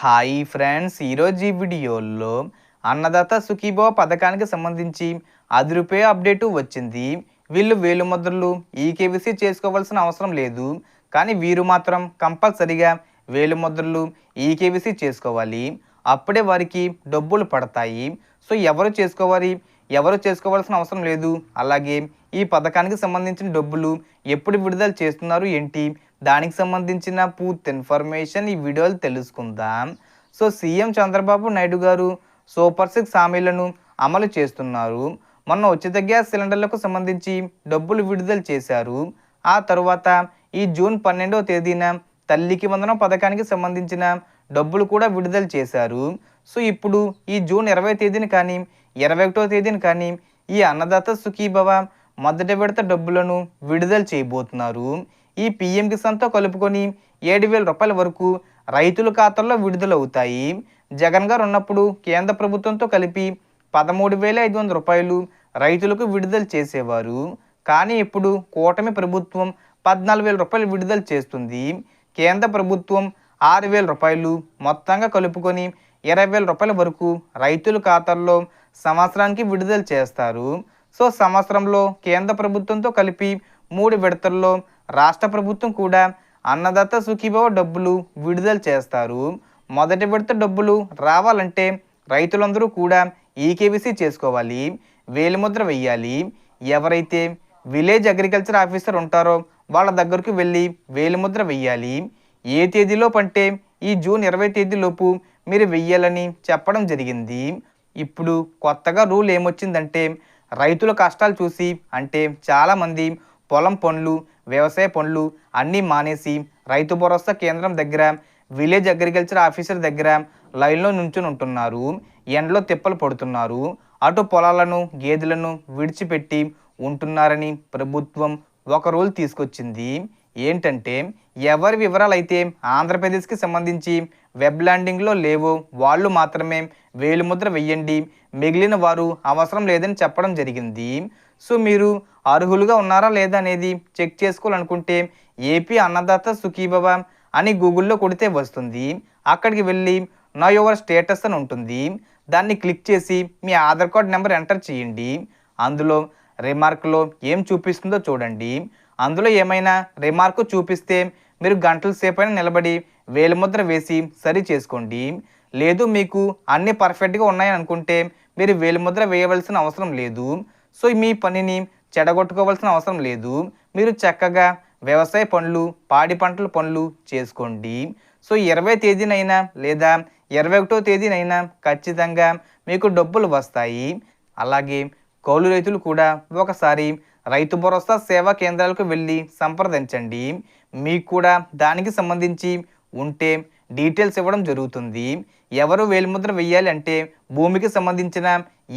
Hi friends ఈరోజు ఈ వీడియోలో అన్నదాత సుఖీభవ పథకానికి సంబంధించి అది రూపాయ అప్డేటు వచ్చింది. వీళ్ళు వేలు ముద్రలు ఈకేవీసీ చేసుకోవాల్సిన అవసరం లేదు. కానీ వీరు మాత్రం కంపల్సరిగా వేలు ముద్రలు ఈకేవీసీ చేసుకోవాలి. అప్పుడే వారికి డబ్బులు పడతాయి. సో ఎవరు చేసుకోవాలి? ఎవరు చేసుకోవాల్సిన అవసరం లేదు. అలాగే ఈ పథకానికి సంబంధించిన డబ్బులు ఎప్పుడు విడుదల చేస్తున్నారు ఏంటి? దానికి సంబంధించిన పూర్తి ఇన్ఫర్మేషన్ ఈ వీడియోలు తెలుసుకుందాం. సో సీఎం చంద్రబాబు నాయుడు గారు సూపర్ సిక్స్ హామీలను అమలు చేస్తున్నారు. మొన్న ఉచిత గ్యాస్ సిలిండర్లకు సంబంధించి డబ్బులు విడుదల చేశారు. ఆ తరువాత ఈ జూన్ పన్నెండవ తేదీన తల్లికి వందనం పథకానికి సంబంధించిన డబ్బులు కూడా విడుదల చేశారు. సో ఇప్పుడు ఈ జూన్ ఇరవై తేదీని కానీ ఇరవై ఒకటో తేదీని కానీ ఈ అన్నదాత సుఖీభవ మొదటి విడత డబ్బులను విడుదల చేయబోతున్నారు. ఈ పిఎం కిసాన్తో కలుపుకొని ఏడు వేల రూపాయల వరకు రైతుల ఖాతాల్లో విడుదలవుతాయి జగన్ గారు ఉన్నప్పుడు కేంద్ర ప్రభుత్వంతో కలిపి పదమూడు వేల ఐదు వందల రూపాయలు రైతులకు విడుదల చేసేవారు. కానీ ఇప్పుడు కూటమి ప్రభుత్వం పద్నాలుగు వేల రూపాయలు విడుదల చేస్తుంది. కేంద్ర ప్రభుత్వం ఆరు వేల రూపాయలు మొత్తంగా కలుపుకొని ఇరవై వేల రూపాయల వరకు రైతుల ఖాతాల్లో సంవత్సరానికి విడుదల చేస్తారు. సో సంవత్సరంలో కేంద్ర ప్రభుత్వంతో కలిపి మూడు విడతల్లో రాష్ట్ర ప్రభుత్వం కూడా అన్నదాత సుఖీభవ డబ్బులు విడుదల చేస్తారు. మొదటి విడత డబ్బులు రావాలంటే రైతులందరూ కూడా ఈకేబీసీ చేసుకోవాలి వేలిముద్ర వెయ్యాలి ఎవరైతే విలేజ్ అగ్రికల్చర్ ఆఫీసర్ ఉంటారో వాళ్ళ దగ్గరకు వెళ్ళి వేలిముద్ర వెయ్యాలి ఏ తేదీలో పంటే ఈ జూన్ ఇరవై తేదీలోపు మీరు వెయ్యాలని చెప్పడం జరిగింది. ఇప్పుడు కొత్తగా రూల్ ఏమొచ్చిందంటే రైతుల కష్టాలు చూసి అంటే చాలామంది పొలం పనులు వ్యవసాయ పనులు అన్నీ మానేసి రైతు భరోసా కేంద్రం దగ్గర విలేజ్ అగ్రికల్చర్ ఆఫీసర్ దగ్గర లైన్లో నుంచుని ఉంటున్నారు. ఎండలో తిప్పలు పడుతున్నారు. అటు పొలాలను గేదెలను విడిచిపెట్టి ఉంటున్నారని ప్రభుత్వం ఒక రూల్ తీసుకొచ్చింది. ఏంటంటే ఎవరి వివరాలు అయితే ఆంధ్రప్రదేశ్కి సంబంధించి వెబ్ ల్యాండింగ్లో లేవో వాళ్ళు మాత్రమే వేలుముద్ర వెయ్యండి. మిగిలిన వారు అవసరం లేదని చెప్పడం జరిగింది. సో మీరు అర్హులుగా ఉన్నారా లేదా అనేది చెక్ చేసుకోవాలనుకుంటే ఏపీ అన్నదాత సుఖీభవ అని గూగుల్లో కొడితే వస్తుంది. అక్కడికి వెళ్ళి నా యువర్ స్టేటస్ అని ఉంటుంది. దాన్ని క్లిక్ చేసి మీ ఆధార్ కార్డ్ నెంబర్ ఎంటర్ చేయండి. అందులో రిమార్క్లో ఏం చూపిస్తుందో చూడండి. అందులో ఏమైనా రిమార్క్ చూపిస్తే మీరు గంటల సేపైనా నిలబడి వేలిముద్ర వేసి సరి చేసుకోండి. లేదు మీకు అన్ని పర్ఫెక్ట్గా ఉన్నాయని అనుకుంటే మీరు వేలిముద్ర వేయవలసిన అవసరం లేదు. సో మీ పనిని చెడగొట్టుకోవాల్సిన అవసరం లేదు. మీరు చక్కగా వ్యవసాయ పనులు పాడి పంటల పనులు చేసుకోండి. సో ఇరవై తేదీనైనా లేదా ఇరవై ఒకటో తేదీనైనా ఖచ్చితంగా మీకు డబ్బులు వస్తాయి. అలాగే కౌలు రైతులు కూడా ఒకసారి రైతు భరోసా సేవా కేంద్రాలకు వెళ్ళి సంప్రదించండి. మీకు కూడా దానికి సంబంధించి ఉంటే డీటెయిల్స్ ఇవ్వడం జరుగుతుంది. ఎవరు వేలిముద్ర వెయ్యాలి అంటే భూమికి సంబంధించిన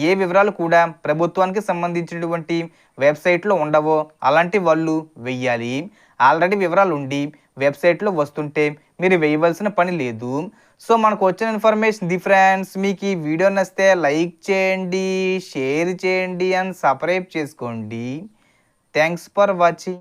ఏ వివరాలు కూడా ప్రభుత్వానికి సంబంధించినటువంటి వెబ్సైట్లో ఉండవో అలాంటి వాళ్ళు వెయ్యాలి. ఆల్రెడీ వివరాలు ఉండి వెబ్సైట్లో వస్తుంటే మీరు వేయవలసిన పని లేదు. సో మనకు వచ్చిన ఇన్ఫర్మేషన్ ది ఫ్రెండ్స్ మీకు ఈ వీడియో నచ్చితే లైక్ చేయండి షేర్ చేయండి అండ్ సబ్స్క్రైబ్ చేసుకోండి. Thanks for watching.